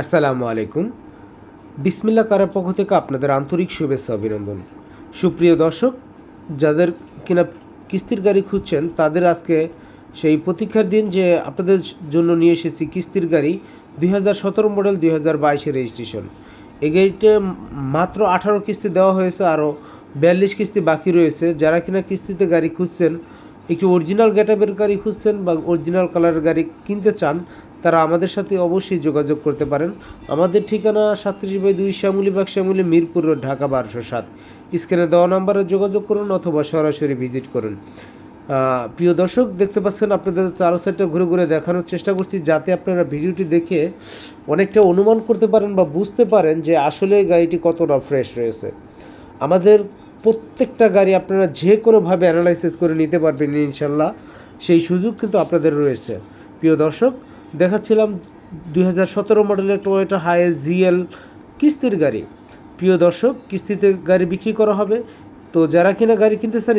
আসসালামু আলাইকুম। বিসমিল্লা কারার পক্ষ থেকে আপনাদের আন্তরিক শুভেচ্ছা অভিনন্দন। সুপ্রিয় দর্শক, যাদের কিনা কিস্তির গাড়ি খুঁজছেন, তাদের আজকে সেই প্রতীক্ষার দিন যে আপনাদের জন্য নিয়ে এসেছি কিস্তির গাড়ি দুই হাজার সতেরো মডেল দুই হাজার রেজিস্ট্রেশন। এই গাড়িতে মাত্র আঠারো কিস্তি দেওয়া হয়েছে, আরও বিয়াল্লিশ কিস্তি বাকি রয়েছে। যারা কিনা কিস্তিতে গাড়ি খুঁজছেন, একটি অরিজিনাল গেটআপের গাড়ি খুঁজছেন বা অরিজিনাল কালারের গাড়ি কিনতে চান তারা আমাদের সাথে অবশ্যই যোগাযোগ করতে পারেন। আমাদের ঠিকানা সাতত্রিশ বাই দুই শ্যামুলিবাগ শ্যামুলি মিরপুর রোড, ঢাকা বারোশো সাত। স্ক্রিনে দেওয়া নাম্বারে যোগাযোগ করুন অথবা সরাসরি ভিজিট করুন। প্রিয় দর্শক, দেখতে পাচ্ছেন আপনাদের চারো সাইডটা ঘুরে ঘুরে দেখানোর চেষ্টা করছি যাতে আপনারা ভিডিওটি দেখে অনেকটা অনুমান করতে পারেন বা বুঝতে পারেন যে আসলে গাড়িটি কতটা ফ্রেশ রয়েছে। আমাদের প্রত্যেকটা গাড়ি আপনারা যে কোনোভাবে অ্যানালাইসিস করে নিতে পারবেন ইনশাল্লাহ। সেই সুযোগ কিন্তু আপনাদের রয়েছে। প্রিয় দর্শক দেখাচ্ছিলাম দুই হাজার সতেরো মডেলের টয়োটা হাই জিএল কিস্তির গাড়ি। প্রিয় দর্শক, কিস্তিতে গাড়ি বিক্রি করা হবে। তো যারা কিনা গাড়ি কিনতে চান